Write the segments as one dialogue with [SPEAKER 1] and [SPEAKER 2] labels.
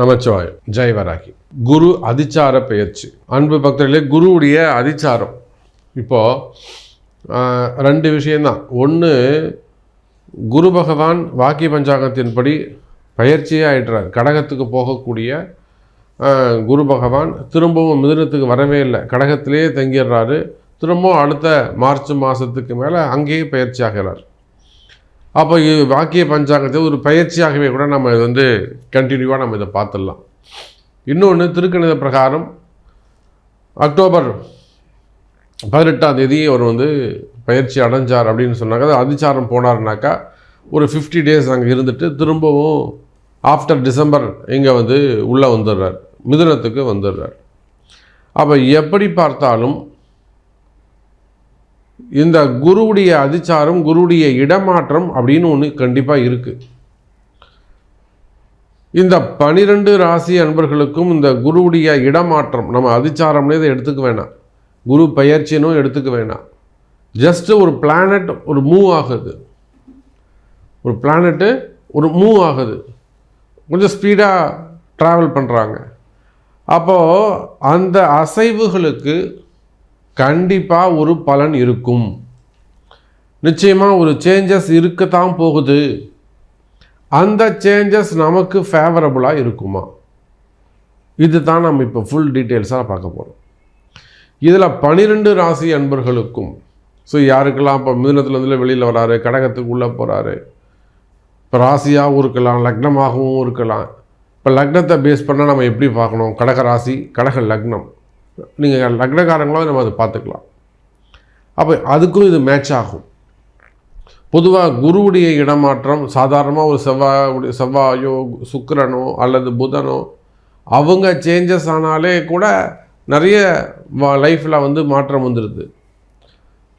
[SPEAKER 1] நமச்சிவாயம். ஜெய்வராகி குரு அதிச்சார பெயர்ச்சி. அன்பு பக்தர்களே குருவுடைய அதிச்சாரம். இப்போது ரெண்டு விஷயந்தான் ஒன்று குரு பகவான் வாக்கிய பஞ்சாங்கத்தின்படி பயிற்சியே ஆயிடுறார். கடகத்துக்கு போகக்கூடிய குரு பகவான் திரும்பவும் மிதுனத்துக்கு வரவே இல்லை. கடகத்திலேயே தங்கிடுறாரு. திரும்பவும் அடுத்த மார்ச் மாதத்துக்கு மேலே அங்கேயே பயிற்சி ஆகிறார். அப்போ வாக்கிய பஞ்சாங்கத்தை ஒரு பயிற்சியாகவே கூட நம்ம இது வந்து கண்டினியூவாக நம்ம இதை பார்த்துடலாம். இன்னொன்று திருக்கணித பிரகாரம் அக்டோபர் பதினெட்டாம் தேதி அவர் வந்து பயிற்சி அடைஞ்சார் அப்படின்னு சொன்னாங்க. அது அதிச்சாரம் போனார்னாக்கா ஒரு ஃபிஃப்டி டேஸ் அங்கே இருந்துட்டு திரும்பவும் ஆஃப்டர் டிசம்பர் இங்கே வந்து உள்ளே வந்துடுறார். மிதுனத்துக்கு வந்துடுறார். அப்போ எப்படி பார்த்தாலும் இந்த குருவுடைய அதிச்சாரம் குருவுடைய இடமாற்றம் அப்படின்னு ஒன்று கண்டிப்பாக இருக்குது இந்த பனிரெண்டு ராசி அன்பர்களுக்கும் இந்த குருவுடைய இடமாற்றம் நம்ம அதிச்சாரம்னே இதை எடுத்துக்க வேணாம். குரு பயிற்சினும் எடுத்துக்க வேணாம். ஜஸ்ட்டு ஒரு பிளானட் ஒரு மூவ் ஆகுது. ஒரு பிளானட்டு ஒரு மூவ் ஆகுது. கொஞ்சம் ஸ்பீடாக ட்ராவல் பண்ணுறாங்க அப்போது அந்த அசைவுகளுக்கு கண்டிப்பாக ஒரு பலன் இருக்கும். நிச்சயமாக ஒரு சேஞ்சஸ் இருக்கத்தான் போகுது. அந்த சேஞ்சஸ் நமக்கு ஃபேவரபுளாக இருக்குமா? இது தான் நம்ம இப்போ ஃபுல் டீட்டெயில்ஸாக பார்க்க போகிறோம் இதில் பனிரெண்டு ராசி அன்பர்களுக்கும் ஸோ யாருக்கெல்லாம் இப்போ மிதனத்துலேருந்து வெளியில் வராரு கடகத்துக்கு உள்ளே போகிறாரு இப்போ ராசியாகவும் இருக்கலாம் லக்னமாகவும் இருக்கலாம். இப்போ லக்னத்தை பேஸ் பண்ணால் நம்ம எப்படி பார்க்கணும்? கடக ராசி கடக லக்னம். நீங்கள் லக்னக்காரங்களும் நம்ம அதை பார்த்துக்கலாம். அப்போ அதுக்கும் இது மேட்ச் ஆகும். பொதுவாக குருவுடைய இடமாற்றம் சாதாரணமாக ஒரு செவ்வாய் செவ்வாயோ சுக்கரனோ அல்லது புதனோ அவங்க சேஞ்சஸ் ஆனாலே கூட நிறைய லைஃப்பில் வந்து மாற்றம் வந்துடுது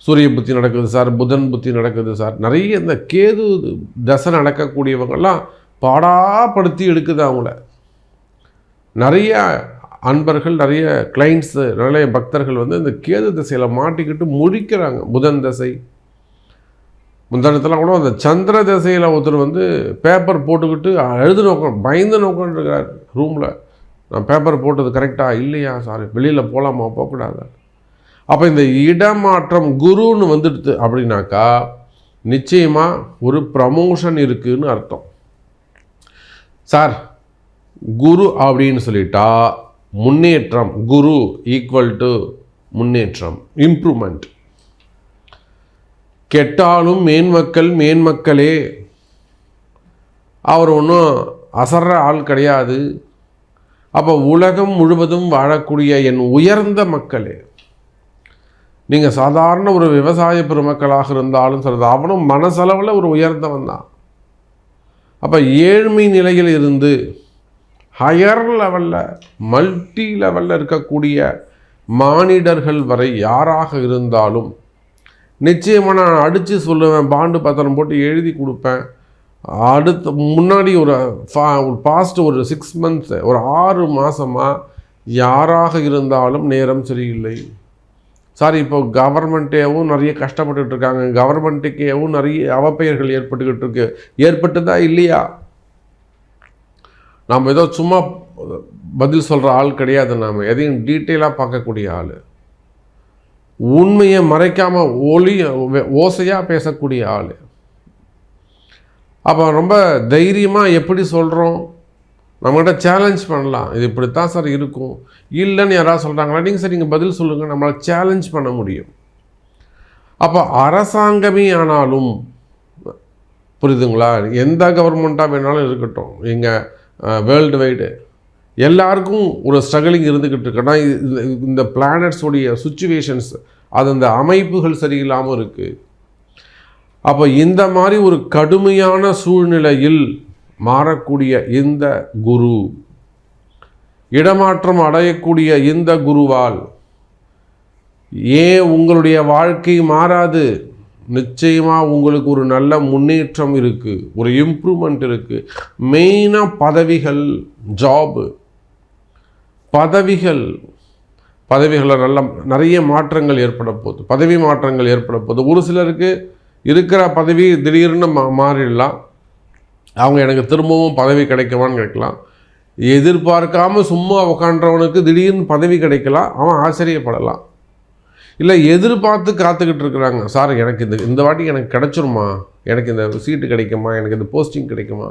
[SPEAKER 1] சூரிய புத்தி நடக்குது சார் புதன் புத்தி நடக்குது சார். நிறைய இந்த கேது தசை நடக்கக்கூடியவங்கெல்லாம் பாடாப்படுத்தி எடுக்குது அவங்கள. நிறைய அன்பர்கள் நிறைய கிளைண்ட்ஸு நிறைய பக்தர்கள் வந்து இந்த கேது திசையில் மாட்டிக்கிட்டு முழிக்கிறாங்க. புதன் தசை. முந்தானத்தில் கூட அந்த சந்திர திசையில் ஒருத்தர் வந்து பேப்பர் போட்டுக்கிட்டு எழுது நோக்கம் பயந்து நோக்கன்றிருக்கிறார் ரூமில் நான் பேப்பர் போட்டது கரெக்டாக இல்லையா? சாரி வெளியில் போகலாமா போகக்கூடாது? அப்போ இந்த இடமாற்றம் குருன்னு வந்துடுது அப்படின்னாக்கா நிச்சயமாக ஒரு ப்ரமோஷன் இருக்குதுன்னு அர்த்தம். சார் குரு அப்படின்னு சொல்லிட்டா முன்னேற்றம். குரு ஈக்குவல் டு முன்னேற்றம். இம்ப்ரூவ்மெண்ட் கெட்டாலும் மேன்மக்கள் மேன்மக்களே அவர் ஒன்றும் அசர்ற ஆள் கிடையாது. அப்போ உலகம் முழுவதும் வாழக்கூடிய என் உயர்ந்த மக்களே நீங்கள் சாதாரண ஒரு விவசாய பெருமக்களாக இருந்தாலும் சரி அவனும் மனசளவில் ஒரு உயர்ந்தவன் தான். அப்போ ஏழ்மை நிலையில் இருந்து ஹையர் லெவலில் மல்டி லெவலில் இருக்கக்கூடிய மானிடர்கள் வரை யாராக இருந்தாலும் நிச்சயமாக நான் அடித்து சொல்லுவேன் பாண்டு பத்திரம் போட்டு எழுதி கொடுப்பேன். அடுத்த முன்னாடி ஒரு ஃபா- ஒரு பாஸ்ட் ஒரு சிக்ஸ் மந்த்ஸ் ஒரு ஆறு மாதமாக யாராக இருந்தாலும் நேரம் சரியில்லை. சாரி இப்போ கவர்மெண்ட்டேவும் நிறைய கஷ்டப்பட்டுட்ருக்காங்க கவர்மெண்ட்டுக்கேவும் நிறைய அவப்பெயர்கள் ஏற்பட்டுக்கிட்டு இருக்கு. ஏற்பட்டுதா இல்லையா? நாம் ஏதோ சும்மா பதில் சொல்கிற ஆள் கிடையாது நாம். எதையும் டீட்டெயிலாக பார்க்கக்கூடிய ஆள். உண்மையை மறைக்காமல் ஒளி ஓசையாக பேசக்கூடிய ஆள். அப்போ ரொம்ப தைரியமாக எப்படி சொல்கிறோம் நம்மகிட்ட சேலஞ்ச் பண்ணலாம். இது இப்படித்தான் சார் இருக்கும். இல்லைன்னு யாராவது சொல்கிறாங்களா நீங்கள் சார் நீங்கள் பதில் சொல்லுங்கள் நம்மளால் சேலஞ்ச் பண்ண முடியும். அப்போ அரசாங்கமே ஆனாலும் புரியுதுங்களா? எந்த கவர்மெண்ட்டாக வேணாலும் இருக்கட்டும். எங்கள் வேர்ல்டு வைடு எல்லாருக்கும் ஒரு ஸ்ட்ரகிளிங் இருந்துக்கிட்டு இருக்குன்னா இது- இந்த பிளானட்ஸோடைய சுச்சுவேஷன்ஸ் அது அந்த அமைப்புகள் சரியில்லாமல் இருக்குது அப்போ இந்த மாதிரி ஒரு கடுமையான சூழ்நிலையில் மாறக்கூடிய இந்த குரு இடமாற்றம் அடையக்கூடிய இந்த குருவால் ஏன் உங்களுடைய வாழ்க்கை மாறாது? நிச்சயமாக உங்களுக்கு ஒரு நல்ல முன்னேற்றம் இருக்குது ஒரு இம்ப்ரூவ்மெண்ட் இருக்குது மெயினாக பதவிகள் ஜாபு பதவிகள். பதவிகளில் நல்ல நிறைய மாற்றங்கள் ஏற்பட போகுது. பதவி மாற்றங்கள் ஏற்பட போகுது. ஒரு சிலருக்கு இருக்கிற பதவி திடீர்னு மா மாறிடலாம். அவங்க எனக்கு திரும்பவும் பதவி கிடைக்குமான்னு கேட்கலாம். எதிர்பார்க்காம சும்மா உக்காண்டவனுக்கு திடீர்னு பதவி கிடைக்கலாம். அவன் ஆச்சரியப்படலாம். இல்லை எதிர்பார்த்து காத்துக்கிட்டு இருக்கிறாங்க. சார் எனக்கு இந்த இந்த வாட்டி எனக்கு கிடச்சிருமா? எனக்கு இந்த சீட்டு கிடைக்குமா? எனக்கு இந்த போஸ்டிங் கிடைக்குமா?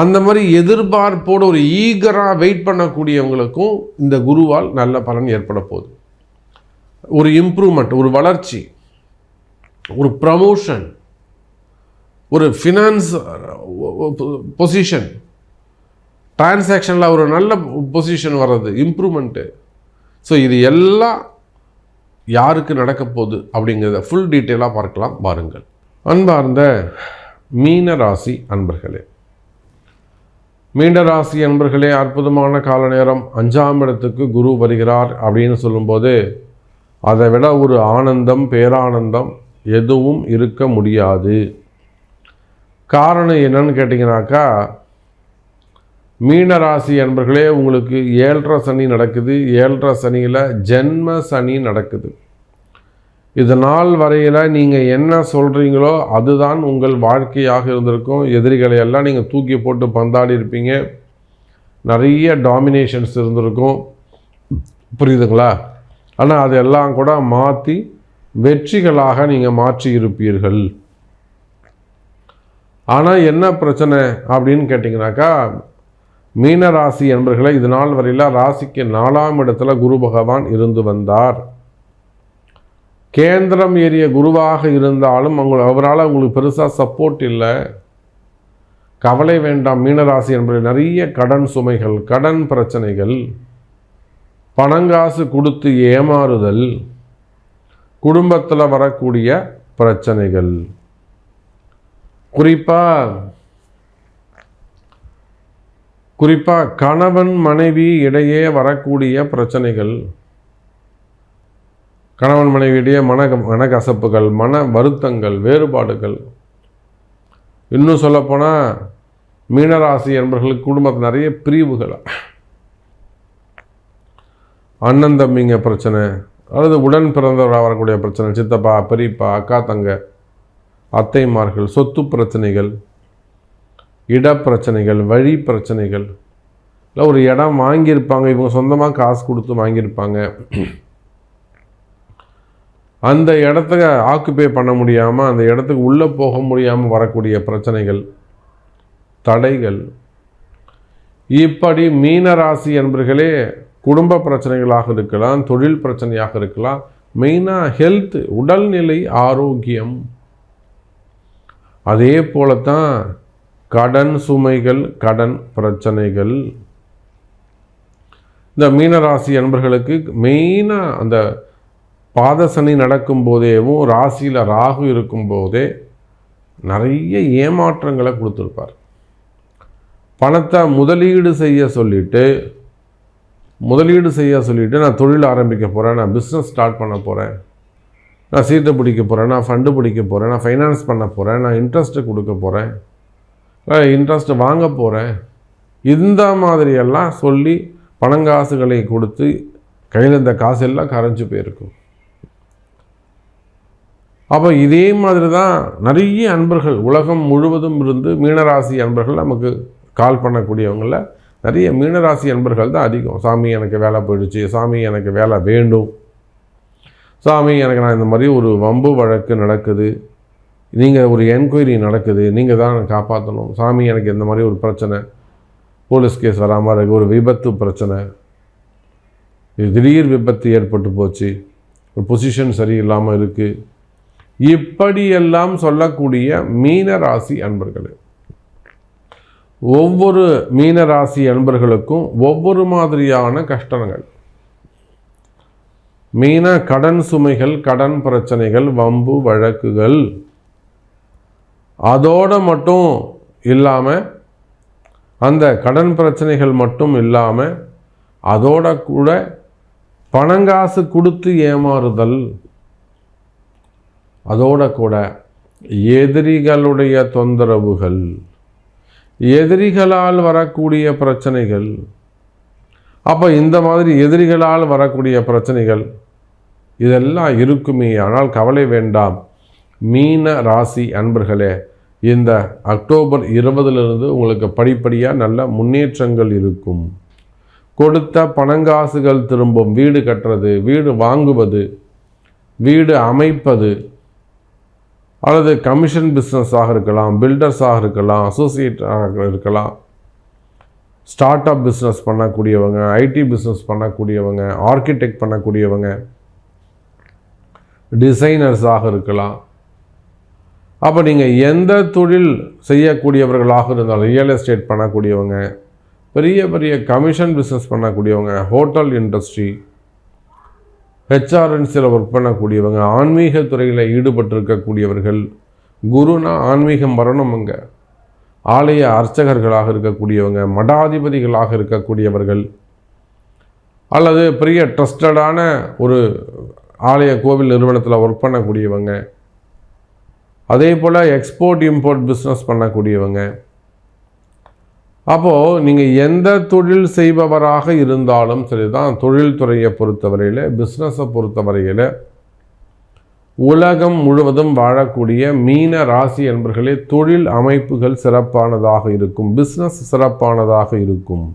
[SPEAKER 1] அந்த மாதிரி எதிர்பார்ப்போடு ஒரு ஈகராக வெயிட் பண்ணக்கூடியவங்களுக்கும் இந்த குருவால் நல்ல பலன் ஏற்பட போகுது. ஒரு இம்ப்ரூவ்மெண்ட் ஒரு வளர்ச்சி ஒரு ப்ரமோஷன் ஒரு ஃபினான்ஸ் பொசிஷன் டிரான்சாக்ஷனில் ஒரு நல்ல பொசிஷன் வர்றது இம்ப்ரூவ்மெண்ட்டு ஸோ இது எல்லாம் யாருக்கு நடக்க போகுது அப்படிங்கிறத ஃபுல் டீட்டெயிலாக பார்க்கலாம் பாருங்கள். அன்பார்ந்த மீன ராசி அன்பர்களே. மீன ராசி அன்பர்களே அற்புதமான கால நேரம். அஞ்சாம் இடத்துக்கு குரு வருகிறார் அப்படின்னு சொல்லும்போது அதை விட ஒரு ஆனந்தம் பேரானந்தம் எதுவும் இருக்க முடியாது. காரணம் என்னன்னு கேட்டிங்கனாக்கா மீன ராசி அன்பர்களே உங்களுக்கு ஏழரை சனி நடக்குது. ஏழரை சனியில் ஜென்ம சனி நடக்குது. இது நாள் வரையில் நீங்கள் என்ன சொல்கிறீங்களோ அதுதான் உங்கள் வாழ்க்கையாக இருந்திருக்கும். எதிரிகளை எல்லாம் நீங்கள் தூக்கி போட்டு பந்தாடி இருப்பீங்க. நிறைய டாமினேஷன்ஸ் இருந்திருக்கும். புரியுதுங்களா? ஆனால் அதெல்லாம் கூட மாற்றி வெற்றிகளாக நீங்கள் மாற்றி இருப்பீர்கள். ஆனால் என்ன பிரச்சனை அப்படின்னு கேட்டிங்கனாக்கா மீன ராசி என்பர்களை இது நாள் வரையில் ராசிக்கு நாலாம் இடத்துல குரு பகவான் இருந்து வந்தார். கேந்திரம் ஏறிய குருவாக இருந்தாலும் அவங்க அவரால் உங்களுக்கு பெருசாக சப்போர்ட் இல்லை. கவலை வேண்டாம் மீனராசி என்பது நிறைய கடன் சுமைகள் கடன் பிரச்சனைகள் பணங்காசு கொடுத்து ஏமாறுதல் குடும்பத்தில் வரக்கூடிய பிரச்சனைகள். குறிப்பாக குறிப்பாக கணவன் மனைவி இடையே வரக்கூடிய பிரச்சனைகள் கணவன் மனைவியிடையே மன மனக்கசப்புகள் மன வருத்தங்கள் வேறுபாடுகள். இன்னும் சொல்லப்போனால் மீனராசி என்பவர்களுக்கு குடும்பத்தில் நிறைய பிரிவுகள். அண்ணன் தம்பிங்க பிரச்சனை அல்லது உடன் பிறந்தவராக வரக்கூடிய பிரச்சனை சித்தப்பா பெரியப்பா அக்கா தங்க அத்தைமார்கள் சொத்து பிரச்சனைகள். இட பிரச்சனைகள் வழி பிரச்சனைகள். இல்லை ஒரு இடம் வாங்கியிருப்பாங்க இவங்க சொந்தமாக காசு கொடுத்து வாங்கியிருப்பாங்க. அந்த இடத்த ஆக்குப்பை பண்ண முடியாமல் அந்த இடத்துக்கு உள்ளே போக முடியாமல் வரக்கூடிய பிரச்சனைகள் தடைகள். இப்படி மீனராசி என்பர்களே குடும்ப பிரச்சனைகளாக இருக்கலாம் தொழில் பிரச்சனையாக இருக்கலாம் மெயினாக ஹெல்த் உடல்நிலை ஆரோக்கியம். அதே போல தான் கடன் சுமைகள் கடன் பிரச்சனைகள். இந்த மீனராசி அன்பர்களுக்கு மெயினாக அந்த பாதசனி நடக்கும் போதேவும் ராசியில் ராகு இருக்கும்போதே நிறைய ஏமாற்றங்களை கொடுத்துருப்பார். பணத்தை முதலீடு செய்ய சொல்லிட்டு முதலீடு செய்ய சொல்லிவிட்டு நான் தொழில் ஆரம்பிக்க போகிறேன் நான் பிஸ்னஸ் ஸ்டார்ட் பண்ண போகிறேன் நான் சீட்டை பிடிக்க போகிறேன் நான் ஃபண்டு பிடிக்க போகிறேன் நான் ஃபைனான்ஸ் பண்ண போகிறேன் நான் இன்ட்ரெஸ்ட்டு கொடுக்க போகிறேன் இன்ட்ரெஸ்ட் வாங்க போகிறேன் இந்த மாதிரியெல்லாம் சொல்லி பணங்காசுகளை கொடுத்து கையில் இந்த காசெல்லாம் கரைஞ்சி போயிருக்கும். அப்போ இதே மாதிரி தான் நிறைய அன்பர்கள் உலகம் முழுவதும் இருந்து மீனராசி அன்பர்கள் நமக்கு கால் பண்ணக்கூடியவங்களில் நிறைய மீனராசி அன்பர்கள் தான் அதிகம். சாமி எனக்கு வேலை போயிடுச்சு. சாமி எனக்கு வேலை வேண்டும். சாமி எனக்கு நான் இந்த மாதிரி ஒரு வம்பு வழக்கு நடக்குது. நீங்கள் ஒரு என்கொயரி நடக்குது நீங்கள் தான் காப்பாற்றணும் சாமி எனக்கு இந்த மாதிரி ஒரு பிரச்சனை. போலீஸ் கேஸ் வராமல் இருக்குது ஒரு விபத்து பிரச்சனை. திடீர் விபத்து ஏற்பட்டு போச்சு. ஒரு பொசிஷன் சரியில்லாமல் இருக்குது இப்படியெல்லாம் சொல்லக்கூடிய மீன ராசி அன்பர்களே. ஒவ்வொரு மீன ராசி அன்பர்களுக்கும் ஒவ்வொரு மாதிரியான கஷ்டங்கள். மீன கடன் சுமைகள் கடன் பிரச்சனைகள் வம்பு வழக்குகள். அதோடு மட்டும் இல்லாமல் அந்த கடன் பிரச்சனைகள் மட்டும் இல்லாமல் அதோட கூட பணங்காசு கொடுத்து ஏமாறுதல் அதோட கூட எதிரிகளுடைய தொந்தரவுகள் எதிரிகளால் வரக்கூடிய பிரச்சனைகள். அப்போ இந்த மாதிரி எதிரிகளால் வரக்கூடிய பிரச்சனைகள் இதெல்லாம் இருக்குமே. ஆனால் கவலை வேண்டாம். மீன ராசி அன்பர்களே இந்த அக்டோபர் இருபதுலேருந்து உங்களுக்கு படிப்படியாக நல்ல முன்னேற்றங்கள் இருக்கும். கொடுத்த பணங்காசுகள் திரும்பும். வீடு கட்டுறது வீடு வாங்குவது வீடு அமைப்பது அல்லது கமிஷன் பிஸ்னஸாக இருக்கலாம் பில்டர்ஸாக இருக்கலாம் அசோசியேட்டாக இருக்கலாம். ஸ்டார்ட் அப் பிஸ்னஸ் பண்ணக்கூடியவங்க ஐடி பிஸ்னஸ் பண்ணக்கூடியவங்க ஆர்கிடெக்ட் பண்ணக்கூடியவங்க டிசைனர்ஸாக இருக்கலாம். அப்போ நீங்கள் எந்த தொழில் செய்யக்கூடியவர்களாக இருந்தாலும் ரியல் எஸ்டேட் பண்ணக்கூடியவங்க பெரிய பெரிய கமிஷன் பிஸ்னஸ் பண்ணக்கூடியவங்க ஹோட்டல் இண்டஸ்ட்ரி ஹெச்ஆர்என்சியில் ஒர்க் பண்ணக்கூடியவங்க ஆன்மீக துறையில் ஈடுபட்டிருக்கக்கூடியவர்கள் குருனா ஆன்மீகம் வரணும் அங்கே. ஆலய அர்ச்சகர்களாக இருக்கக்கூடியவங்க மடாதிபதிகளாக இருக்கக்கூடியவர்கள் அல்லது பெரிய ட்ரஸ்டடான ஒரு ஆலய கோவில் நிறுவனத்தில் ஒர்க் பண்ணக்கூடியவங்க அதே போல் எக்ஸ்போர்ட் இம்போர்ட் பிஸ்னஸ் பண்ணக்கூடியவங்க. அப்போது நீங்கள் எந்த தொழில் செய்பவராக இருந்தாலும் சரி தான் தொழில்துறையை பொறுத்தவரையில் பிஸ்னஸை பொறுத்தவரையில் உலகம் முழுவதும் வாழக்கூடிய மீன ராசி என்பர்களே தொழில் அமைப்புகள் சிறப்பானதாக இருக்கும் பிஸ்னஸ் சிறப்பானதாக இருக்கும்.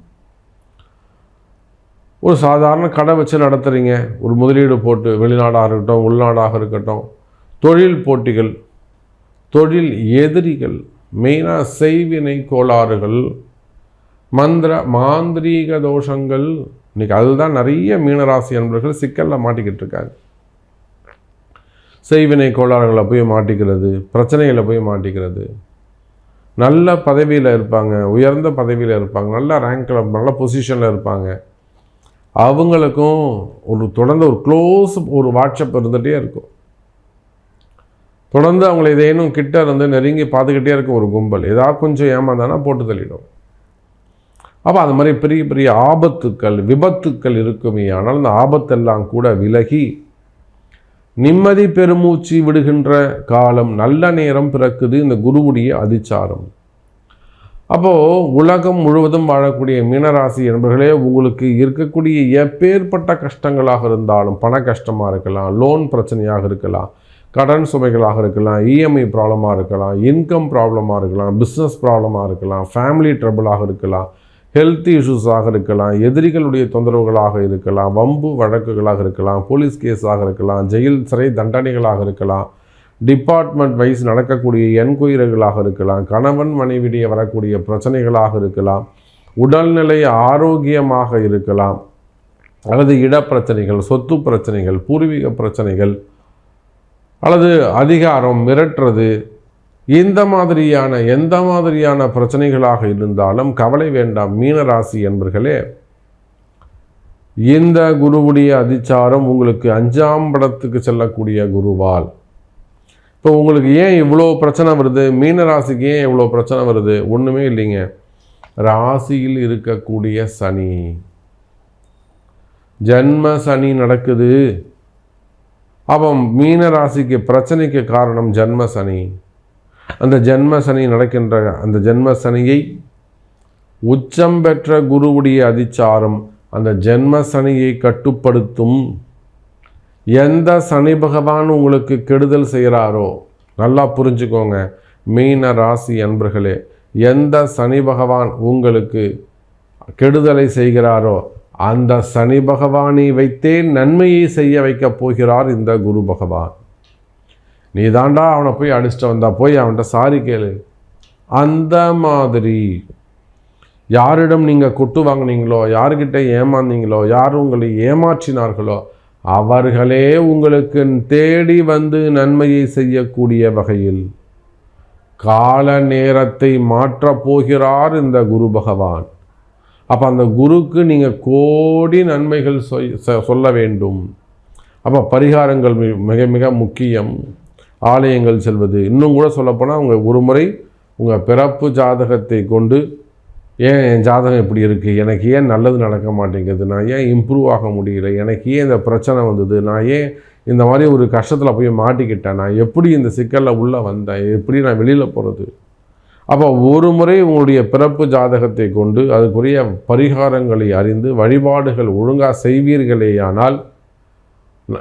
[SPEAKER 1] ஒரு சாதாரண கடை வச்சு நடத்துகிறீங்க ஒரு முதலீடு போட்டு வெளிநாடாக இருக்கட்டும் உள்நாடாக இருக்கட்டும் தொழில் போட்டிகள் தொழில் எதிரிகள் மெயினாக செய்வினை கோளாறுகள் மந்திர மாந்திரீக தோஷங்கள் இன்னைக்கு அதுதான் நிறைய மீனராசி அன்பர்கள் சிக்கலில் மாட்டிக்கிட்டு இருக்காங்க. செய்வினை கோளாறுகளை போய் மாட்டிக்கிறது பிரச்சனைகளை போய் மாட்டிக்கிறது. நல்ல பதவியில் இருப்பாங்க உயர்ந்த பதவியில் இருப்பாங்க நல்ல ரேங்கில் நல்ல பொசிஷனில் இருப்பாங்க. அவங்களுக்கும் ஒரு தொடர்ந்து ஒரு க்ளோஸ் ஒரு வாட்ஸ்அப் இருந்துகிட்டே இருக்கும். தொடர்ந்து அவங்களை ஏதேனும் கிட்ட இருந்து நெருங்கி பார்த்துக்கிட்டே இருக்கும் ஒரு கும்பல் ஏதாவது கொஞ்சம் ஏமாந்தானா போட்டு தள்ளிடும். அப்போ அது மாதிரி பெரிய பெரிய ஆபத்துக்கள் விபத்துக்கள் இருக்குமே ஆனால் அந்த ஆபத்தெல்லாம் கூட விலகி நிம்மதி பெருமூச்சு விடுகின்ற காலம் நல்ல நேரம் பிறக்குது இந்த குருவுடைய அதிச்சாரம். அப்போது உலகம் முழுவதும் வாழக்கூடிய மீனராசி என்பர்களே உங்களுக்கு இருக்கக்கூடிய எப்பேற்பட்ட கஷ்டங்களாக இருந்தாலும் பண கஷ்டமாக இருக்கலாம் லோன் பிரச்சனையாக இருக்கலாம் கடன் சுமைகளாக இருக்கலாம் இஎம்ஐ ப்ராப்ளமாக இருக்கலாம் இன்கம் ப்ராப்ளமாக இருக்கலாம் பிஸ்னஸ் ப்ராப்ளமாக இருக்கலாம் ஃபேமிலி ட்ரபிளாக இருக்கலாம் ஹெல்த் இஷ்யூஸாக இருக்கலாம் எதிரிகளுடைய தொந்தரவுகளாக இருக்கலாம் வம்பு வழக்குகளாக இருக்கலாம் போலீஸ் கேஸாக இருக்கலாம் ஜெயில் சிறை தண்டனைகளாக இருக்கலாம் டிபார்ட்மெண்ட் வைஸ் நடக்கக்கூடிய என்கொயரிகளாக இருக்கலாம் கணவன் மனைவிடைய வரக்கூடிய பிரச்சனைகளாக இருக்கலாம் உடல்நிலை ஆரோக்கியமாக இருக்கலாம் அல்லது இடப்பிரச்சனைகள் சொத்து பிரச்சனைகள் பூர்வீக பிரச்சனைகள் அல்லது அதிகாரம் மிரட்டுறது. இந்த மாதிரியான எந்த மாதிரியான பிரச்சனைகளாக இருந்தாலும் கவலை வேண்டாம் மீனராசி என்பர்களே. இந்த குருவுடைய அதிச்சாரம் உங்களுக்கு அஞ்சாம் படத்துக்கு செல்லக்கூடிய குருவால். இப்போ உங்களுக்கு ஏன் இவ்வளோ பிரச்சனை வருது? மீனராசிக்கு ஏன் இவ்வளோ பிரச்சனை வருது? ஒன்றுமே இல்லைங்க. ராசியில் இருக்கக்கூடிய சனி. ஜன்ம சனி நடக்குது. அப்போ மீன ராசிக்கு பிரச்சனைக்கு காரணம் ஜென்ம சனி அந்த ஜென்ம சனி நடக்கின்ற அந்த ஜென்ம சனியை உச்சம் பெற்ற குருவுடைய அதிச்சாரம் அந்த ஜென்ம சனியை கட்டுப்படுத்தும். எந்த சனி பகவான் உங்களுக்கு கெடுதல் செய்கிறாரோ நல்லா புரிஞ்சுக்கோங்க மீன ராசி அன்பர்களே எந்த சனி பகவான் உங்களுக்கு கெடுதலை செய்கிறாரோ அந்த சனி பகவானை வைத்தே நன்மையை செய்ய வைக்கப் போகிறார் இந்த குரு பகவான். நீ தாண்டா அவனை போய் அடிச்சுட்டு வந்தா போய் அவன்கிட்ட சாரி கேளு. அந்த மாதிரி. யாரிடம் நீங்கள் கொட்டு வாங்கினீங்களோ யாருக்கிட்ட ஏமாந்தீங்களோ யார் உங்களை ஏமாற்றினார்களோ அவர்களே உங்களுக்கு தேடி வந்து நன்மையை செய்யக்கூடிய வகையில் கால நேரத்தை மாற்றப் போகிறார் இந்த குரு பகவான். அப்போ அந்த குருக்கு நீங்கள் கோடி நன்மைகள் சொல்ல வேண்டும். அப்போ பரிகாரங்கள் மிக மிக முக்கியம். ஆலயங்கள் செல்வது. இன்னும் கூட சொல்லப்போனால் உங்கள் ஒரு முறை உங்கள் பிறப்பு ஜாதகத்தை கொண்டு ஏன் என் ஜாதகம் இப்படி இருக்குது எனக்கு ஏன் நல்லது நடக்க மாட்டேங்குது? நான் ஏன் இம்ப்ரூவ் ஆக முடியல? எனக்கு ஏன் இந்த பிரச்சனை வந்தது? நான் ஏன் இந்த மாதிரி ஒரு கஷ்டத்தில் போய் மாட்டிக்கிட்டேன்? நான் எப்படி இந்த சிக்கலில் உள்ளே வந்தேன்? எப்படி நான் வெளியில் போகிறது அப்போ ஒரு முறை உங்களுடைய பிறப்பு ஜாதகத்தை கொண்டு அதுக்குரிய பரிகாரங்களை அறிந்து வழிபாடுகள் ஒழுங்காக செய்வீர்களேயானால்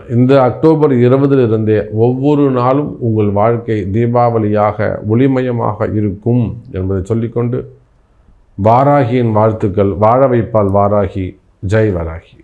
[SPEAKER 1] இந்த அக்டோபர் இருபதிலிருந்தே ஒவ்வொரு நாளும் உங்கள் வாழ்க்கை தீபாவளியாக ஒளிமயமாக இருக்கும் என்பதை சொல்லிக்கொண்டு வாராகியின் வாழ்த்துக்கள் வாழ வைப்பால் வாராகி ஜெய் வராகி.